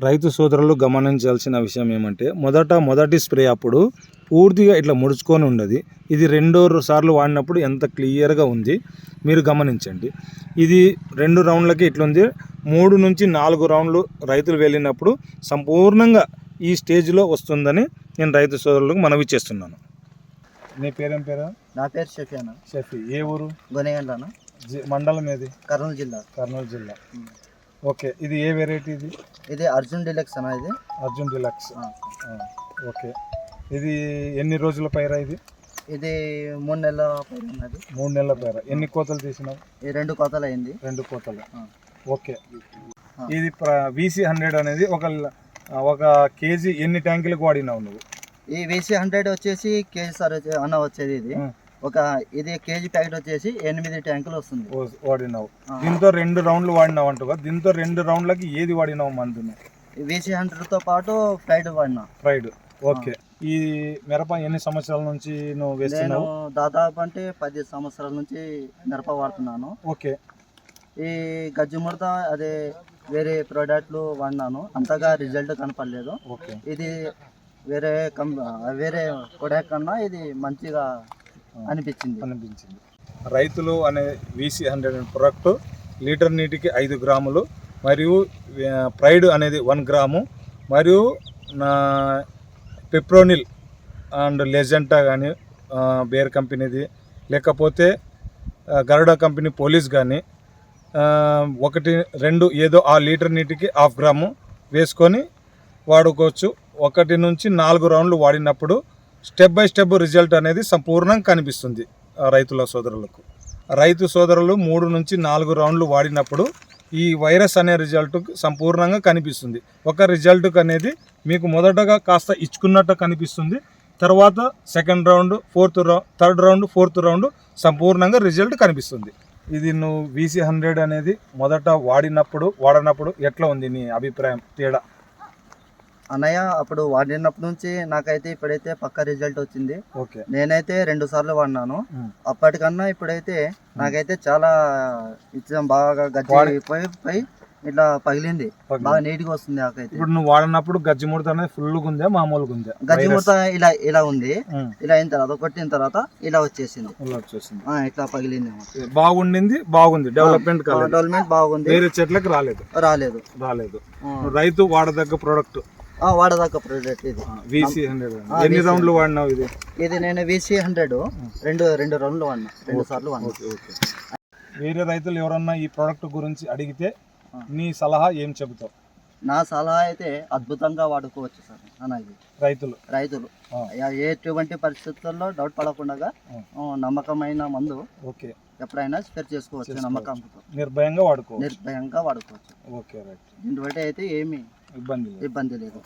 రైతు సోదరులు గమనించాల్సిన విషయం ఏమంటే మొదట మొదటి స్ప్రే అప్పుడు పూర్తిగా ఇట్లా ముడుచుకొని ఉండదు. ఇది రెండో సార్లు వాడినప్పుడు ఎంత క్లియర్గా ఉంది మీరు గమనించండి. ఇది రెండు రౌండ్లకి ఇట్లుంది. మూడు నుంచి నాలుగు రౌండ్లు రైతులు వెళ్ళినప్పుడు సంపూర్ణంగా ఈ స్టేజ్లో వస్తుందని నేను రైతు సోదరులకు మనవి చేస్తున్నాను. నీ పేరేం పేరు? నా పేరు షఫియానా షఫీ. ఏ ఊరు? గొనెగండ్లనా? జి- మండలం ఏది? కర్నూలు జిల్లా. కర్నూలు జిల్లా. ఓకే ఇది ఏ వెరైటీ ఇది? ఇది అర్జున్ డిలక్స్ అన్న ఇది. అర్జున్ డిలక్స్. ఓకే. ఇది ఎన్ని రోజుల పైరా ఇది? ఇది మూడు నెలల పైన ఉన్నది. మూడు నెలల పైరా? ఎన్ని కోతలు తీసినావు? ఈ రెండు కోతలు అయింది. రెండు కోతలు. ఓకే. ఇది వీసీ హండ్రెడ్ అనేది ఒక ఒక కేజీ ఎన్ని ట్యాంకులకు వాడినావు నువ్వు? ఈ వీసీ హండ్రెడ్ వచ్చేసి కేజీ సార్ అన్న వచ్చేది ఇది. ఒక ఇది కేజీ ప్యాకెట్ వచ్చేసి ఎనిమిది ట్యాంకులు వస్తుంది. ఓ- వాడినావు. దీంతో రెండు రౌండ్లు వాడినావు అంటుగా దీంతో రెండు రౌండ్లకి ఏది వాడినావు మందుని? వీసీ హండ్రెడ్తో పాటు ఫ్లైట్ వాడినా. ఫ్రైడ్. ఓకే. ఈ మిరప ఎన్ని సంవత్సరాల నుంచి నువ్వు నేను వేస్తున్నావు దాదాపు అంటే పది సంవత్సరాల నుంచి మిరప వాడుతున్నాను. ఓకే. ఈ గజ్జి ముడత అదే వేరే ప్రోడక్ట్లు వాడినాను. అంతగా రిజల్ట్ కనపడలేదు. ఓకే. ఇది వేరే కం వేరే కొడాక్ కన్నా ఇది మంచిగా అనిపించింది. అనిపించింది. రైతులు అనే వీసీ హండ్రెడ్ ప్రొడక్ట్ లీటర్ నీటికి ఐదు గ్రాములు మరియు ప్రైడ్ అనేది వన్ గ్రాము మరియు నా పెప్రోనిల్ అండ్ లెజెంటా కానీ బేర్ కంపెనీది లేకపోతే గరుడ కంపెనీ పోలీస్ కానీ ఒకటి రెండు ఏదో ఆ లీటర్ నీటికి హాఫ్ గ్రాము వేసుకొని వాడుకోవచ్చు. ఒకటి నుంచి నాలుగు రౌండ్లు వాడినప్పుడు స్టెప్ బై స్టెప్ రిజల్ట్ అనేది సంపూర్ణంగా కనిపిస్తుంది రైతుల సోదరులకు. రైతు సోదరులు మూడు నుంచి నాలుగు రౌండ్లు వాడినప్పుడు ఈ వైరస్ అనే రిజల్ట్ సంపూర్ణంగా కనిపిస్తుంది. ఒక రిజల్ట్ అనేది మీకు మొదటగా కాస్త ఇచ్చుకున్నట్టు కనిపిస్తుంది. తర్వాత second round fourth round third round fourth round సంపూర్ణంగా రిజల్ట్ కనిపిస్తుంది. ఇది నువ్వు వీసీ హండ్రెడ్ అనేది మొదట వాడినప్పుడు వాడనప్పుడు ఎట్లా ఉంది నీ అభిప్రాయం తేడా? అన్నయ్య అప్పుడు వాడినప్పటి నుంచి నాకైతే ఇప్పుడైతే పక్క రిజల్ట్ వచ్చింది. ఓకే. నేనైతే రెండు సార్లు వాడినాను. అప్పటికన్నా ఇప్పుడైతే నాకైతే చాలా ఇచ్చాం బాగా గజ్జి పోయి ఇట్లా పగిలింది. బాగా నీట్గా వస్తుంది నాకైతే. ఇప్పుడు నువ్వు వాడినప్పుడు గజ్జి ముడత అనేది ఫుల్గా ఉందా మామూలుగా ఉందా గజ్జి ముడత ఇలా ఇలా ఉంది. ఇలా అయిన తర్వాత కొట్టిన తర్వాత ఇలా వచ్చేసింది. ఇట్లా పగిలింది బాగుండింది బాగుంది. డెవలప్మెంట్ డెవలప్మెంట్ బాగుంది. వేరే చెట్లకు రాలేదు. రాలేదు. రాలేదు. రైతు వాడదగ్గ ప్రోడక్ట్ వాడదాకా ప్రోడక్ట్ ఇది. వీసీ హండ్రెడ్ ఎన్ని రౌండ్లు వాడినావు ఇది? ఇది నేను వీసీ హండ్రెడ్ రెండు రెండు రౌండ్లు వాడినా. రెండు సార్లు వాడినా. వేరే రైతులు ఎవరన్నా ఈ ప్రోడక్ట్ గురించి అడిగితే. నీ సలహా ఏం చెబుతావు? నా సలహా అయితే అద్భుతంగా వాడుకోవచ్చు సార్ అన్నది రైతులు? రైతులు. ఎటువంటి పరిస్థితుల్లో డౌట్ పడకుండా నమ్మకమైన మందు ఓకే. ఎప్పుడైనా స్ప్రే చేసుకోవచ్చు. నమ్మకంతో. నిర్భయంగా వాడుకో నిర్భయంగా వాడుకోవచ్చు. Okay right. దీని బట్టి అయితే ఏమీ ఇబ్బంది ఇబ్బంది లేదు.